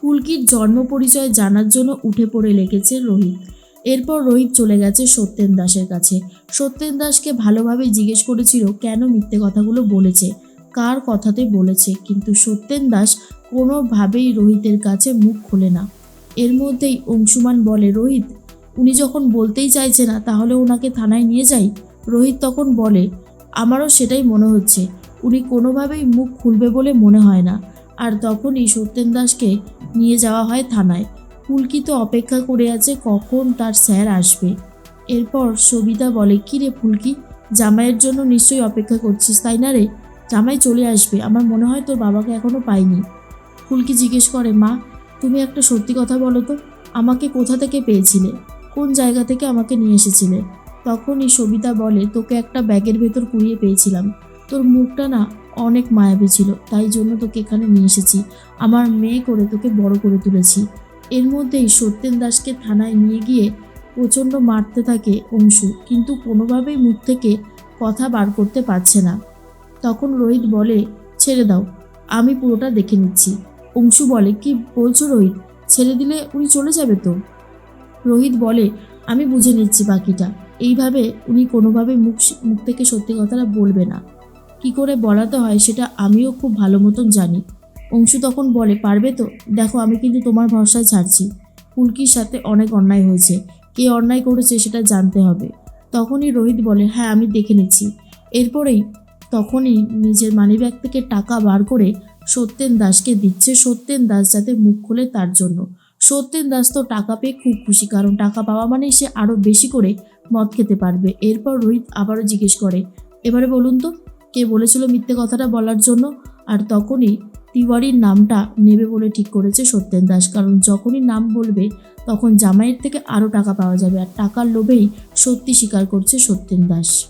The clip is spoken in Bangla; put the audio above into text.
ফুলকির জন্ম পরিচয় জানার জন্য উঠে পড়ে লেগেছে রোহিত। এরপর রোহিত চলে গেছে সত্যেন দাসের কাছে। সত্যেন দাসকে ভালোভাবে জিজ্ঞেস করেছিল, কেন মিথ্যে কথাগুলো বলেছে? কার কথাতে বলেছে? কিন্তু সত্যেন দাস কোনোভাবেই রোহিতের কাছে মুখ খোলে না। এর মধ্যেই অংশুমান বলে, রোহিত, উনি যখন বলতেই চাইছে না, তাহলে ওনাকে থানায় নিয়ে যাই? রোহিত তখন বলে, আমারও সেটাই মনে হচ্ছে। উনি কোনোভাবেই মুখ খুলবে বলে মনে হয় না। আর তখনই সত্যেন দাসকে নিয়ে যাওয়া হয় থানায়। ফুলকি তো অপেক্ষা করে আছে কখন তার স্যার আসবে। এরপর সবিতা বলে কি রে ফুলকি জামাইয়ের জন্য নিশ্চয়ই অপেক্ষা করছিস, তাই না রে? জামাই চলে আসবে, আমার মনে হয় তোর বাবাকে এখনও পাইনি। ফুলকি জিজ্ঞেস করে, মা, তুমি একটা সত্যি কথা বলো তো, আমাকে কোথা থেকে পেয়েছিলে? কোন জায়গা থেকে আমাকে নিয়ে এসেছিলে? তখনই সবিতা বলে, তোকে একটা ব্যাগের ভেতর কুড়িয়ে পেয়েছিলাম। তোর মুখটা না অনেক মায়াবী ছিল, তাই জন্য তোকে এখানে নিয়ে এসেছি। আমার মেয়ে করে তোকে বড় করে তুলেছি। এর মধ্যেই সত্যেন দাসকে থানায় নিয়ে গিয়ে প্রচণ্ড মারতে থাকে অংশু, কিন্তু কোনোভাবেই মুখ থেকে কথা বার করতে পারছে না। তখন রোহিত বলে, ছেড়ে দাও, আমি পুরোটা দেখে নিচ্ছি। অংশু বলে, কি বলছো রোহিত? ছেড়ে দিলে উনি চলে যাবে তো? রোহিত বলে, আমি বুঝে নিচ্ছি বাকিটা। এইভাবে উনি কোনোভাবে মুখ মুখ থেকে সত্যি কথাটা বলবে না। কি করে বলাতে হয় সেটা আমিও খুব ভালো মতন জানি। অংশু তখন বলে, পারবে তো? দেখো, আমি কিন্তু তোমার ভরসায় ছাড়ছি। ফুলকির সাথে অনেক অন্যায় হয়েছে। কে অন্যায় করেছে সেটা জানতে হবে। তখনই রোহিত বলে হ্যাঁ আমি দেখে নিচ্ছি। এরপরেই তখনই নিজের মানিব্যাগ থেকে টাকা বার করে সত্যেন দাসকে দিচ্ছে। সত্যেন দাস যাতে মুখ খোলে তার জন্য। সত্যেন দাস তো টাকা পেয়ে খুব খুশি, কারণ টাকা পাওয়া মানেই সে আরও বেশি করে মদ খেতে পারবে। এরপর রোহিত আবারও জিজ্ঞেস করে, এবারে বলুন তো কে বলেছিল মিথ্যে কথাটা বলার জন্য? আর তখনই তিওয়ারির নামটা নেবে বলে ঠিক করেছে সত্যেন দাস। কারণ যখনই নাম বলবে, তখন জামাইয়ের থেকে আরও টাকা পাওয়া যাবে। আর টাকার লোভেই সত্যি স্বীকার করছে সত্যেন দাস।